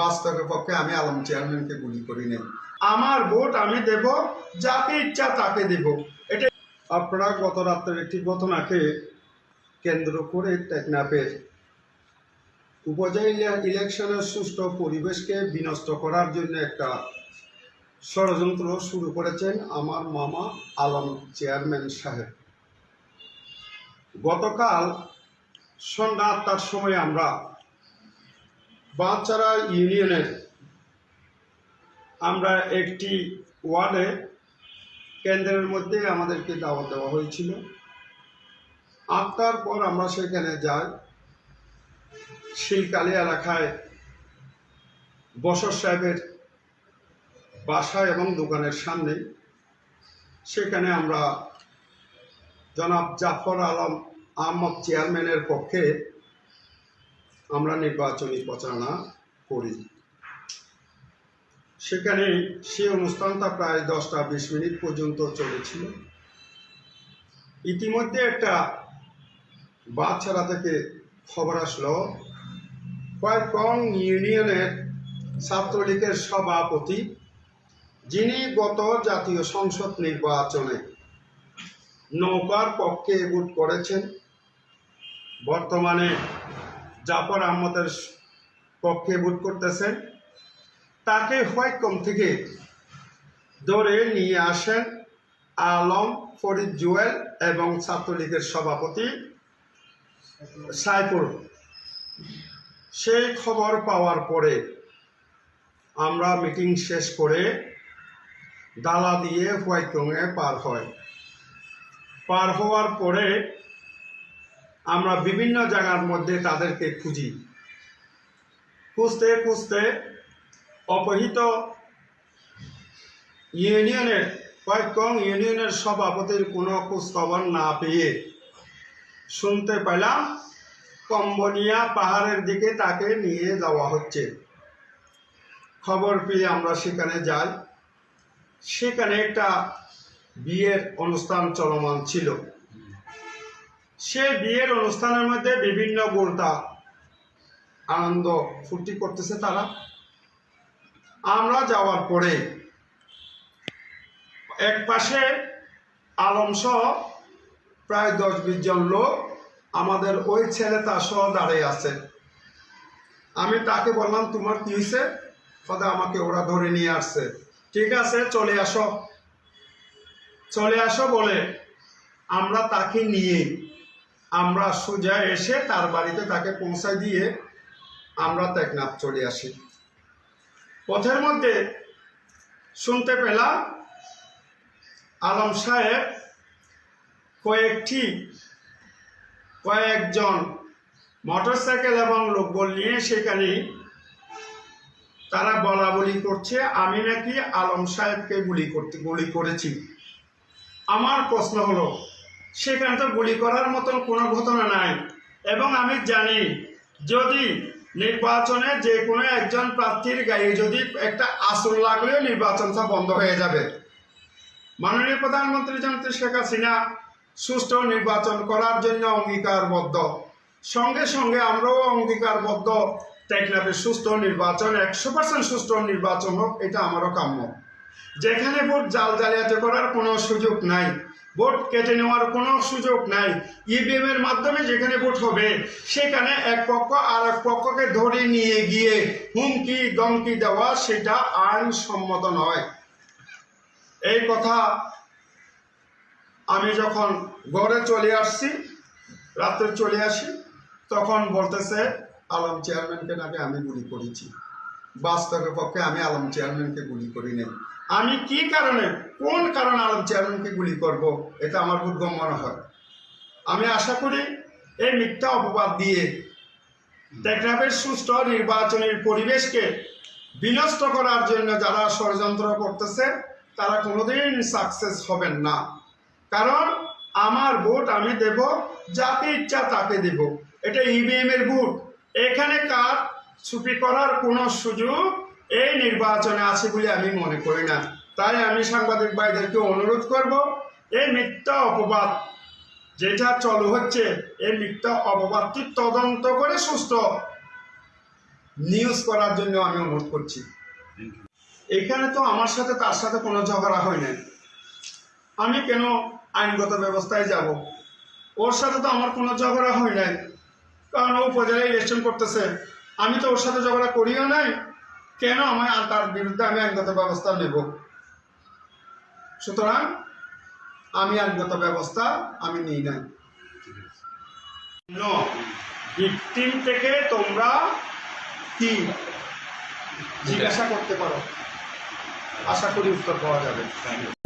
বাস্তবের পক্ষে আমি আলম চেয়ারম্যানকে গুলি করি নাই। আমার ভোট আমি দেব যাকে ইচ্ছা তাকে দেব। এটা আপনারা গত রাত্রের একটি ঘটনাকে কেন্দ্র করে টেকনাফের উপজেলা ইলেকশনের সুষ্ঠু পরিবেশকে বিনষ্ট করার জন্য একটা ষড়যন্ত্র শুরু করেছেন আমার মামা আলম চেয়ারম্যান সাহেব। গতকাল সন্ধ্যা আটটার সময় আমরা বাঁচারা ইউনিয়নের। আমরা একটি ওয়ার্ডে কেন্দ্রের মধ্যে আমাদেরকে দাওয়াত দেওয়া হয়েছিল। আটটার পর আমরা সেখানে যাই। শিলকালী এলাকায় বসর সাহেবের বাসা এবং দোকানের সামনে সেখানে আমরা জনাব জাফর আলম আহমদ চেয়ারম্যানের পক্ষে আমরা নির্বাচনী প্রচারণা করি। সেখানে সে অনুষ্ঠানটা প্রায় দশটা বিশ মিনিট পর্যন্ত চলেছিল। ইতিমধ্যে একটা বাচ্চারা থেকে খবর আসলো, কয়েকং ইউনিয়নের ছাত্রলীগের সভাপতি, যিনি গত জাতীয় সংসদ নির্বাচনে নৌকার পক্ষে ভোট করেছেন। বর্তমানে জাফর আহমদের পক্ষে ভোট করতেছেন। তাকে হোয়াইকম থেকে ধরে নিয়ে আসেন আলম, ফরিদ জুয়েল এবং ছাত্রলীগের সভাপতি সাইফুল। সেই খবর পাওয়ার পরে আমরা মিটিং শেষ করে দালা দিয়ে হোয়াইকংয়ে পার হয়। পার হওয়ার পরে আমরা বিভিন্ন জায়গার মধ্যে তাদেরকে খুঁজি। খুঁজতে খুঁজতে অপহিত ইউনিয়নের, কয়েকং ইউনিয়নের সভাপতির কোনো খোঁজখবর না পেয়ে শুনতে পেলাম, কম্বনিয়া পাহাড়ের দিকে তাকে নিয়ে যাওয়া হচ্ছে। খবর পেয়ে আমরা সেখানে যাই। সেখানে একটা বিয়ের অনুষ্ঠান চলমান ছিল। সে বিয়ের অনুষ্ঠানের মধ্যে বিভিন্ন গোলটা আনন্দ ফুর্তি করতেছে তারা। আমরা যাওয়ার পরে এক পাশে আলম সহ প্রায় দশ বিশ জন লোক আমাদের ওই ছেলে তার সহ দাঁড়িয়ে আছে। আমি তাকে বললাম, তোমার কি হয়েছে? কথা আমাকে ওরা ধরে নিয়ে আসছে। ঠিক আছে, চলে আসো। চলে আসো বলে আমরা তাকে নিয়ে আমরা সোজা এসে তার বাড়িতে তাকে পৌঁছায় দিয়ে আমরা টেকনাফ চলে আসি। পথের মধ্যে শুনতে পেলাম আলম সাহেব কয়েকটি, কয়েকজন মোটরসাইকেল এবং লোকবল নিয়ে সেখানে তারা বলা বলি করছে, আমি নাকি আলম সাহেবকে গুলি করতে, গুলি করেছি। আমার প্রশ্ন হলো সেখানে তো গুলি করার মতন কোনো ঘটনা নাই। এবং আমি জানি, যদি নির্বাচনে যে কোনো একজন প্রার্থীর গায়ে যদি একটা আসল লাগলেও নির্বাচনটা বন্ধ হয়ে যাবে। মাননীয় প্রধানমন্ত্রী জনতা শেখ হাসিনা সুষ্ঠু নির্বাচন করার জন্য অঙ্গীকারবদ্ধ। সঙ্গে সঙ্গে আমরাও অঙ্গীকারবদ্ধ। টেকনাফের সুস্থ নির্বাচন, একশো পার্সেন্ট সুষ্ঠু নির্বাচন হোক, এটা আমারও কাম্য। যেখানে ভোট জাল জালিয়াতি করার কোনো সুযোগ নাই। ভোট কেটে নেওয়ার কোনো সুযোগ নাই। ইভিএম এর মাধ্যমে যেখানে ভোট হবে, সেখানে এক পক্ষ আর এক পক্ষকে ধরে নিয়ে গিয়ে হুমকি, দমকি দেওয়া, সেটা আইনসম্মত নয়। এই কথা আমি যখন ঘরে চলে আসছি, রাত্রে চলে আসি, তখন বলতেছে, আলম চেয়ারম্যানকে নাকি আমি গুলি করেছি। বাস্তবের পক্ষে আমি আলম চেয়ারম্যানকে গুলি করি নাই। আমি কি কারণে, কোন কারণে আলম চেয়ারম্যানকে গুলি করব, এটা আমার বোধগম্য মনে হয়। আমি আশা করি এই মিথ্যা অপবাদ দিয়ে টেকনাফের সুষ্ঠু নির্বাচনের পরিবেশকে বিনষ্ট করার জন্য যারা ষড়যন্ত্র করতেছে, তারা কোনোদিন সাকসেস হবেন না। কারণ আমার ভোট আমি দেব, যাকে ইচ্ছা তাকে দেব। এটা ইভিএম এর ভোট। এখানে কার ছুপি করার কোনো সুযোগ এই নির্বাচনে আছে বলে আমি মনে করি না। তাই আমি সাংবাদিক ভাইদেরকে অনুরোধ করব এই মিথ্যা অপবাদ যেটা চল হচ্ছে এই মিথ্যা অপবাদটি তদন্ত করে সুস্থ নিউজ করার জন্য আমি অনুরোধ করছি। এখানে তো আমার সাথে তার সাথে কোনো ঝগড়া হয় নাই। আমি কেন আইনগত ব্যবস্থায় যাব? ওর সাথে তো আমার কোনো ঝগড়া হয় নাই। কারণ ও উপজেলায় ইলেকশন করতেছে। আমি তো ওর সাথে ঝগড়া করিও নাই। কেন আমার আর তার বিরুদ্ধে আমি আইনগত ব্যবস্থা নেব? সুতরাং আমি আইনগত ব্যবস্থা আমি নিই নাই। ভিকটিম থেকে তোমরা কি জিজ্ঞাসা করতে পারো? আশা করি উত্তর পাওয়া যাবে। Thank you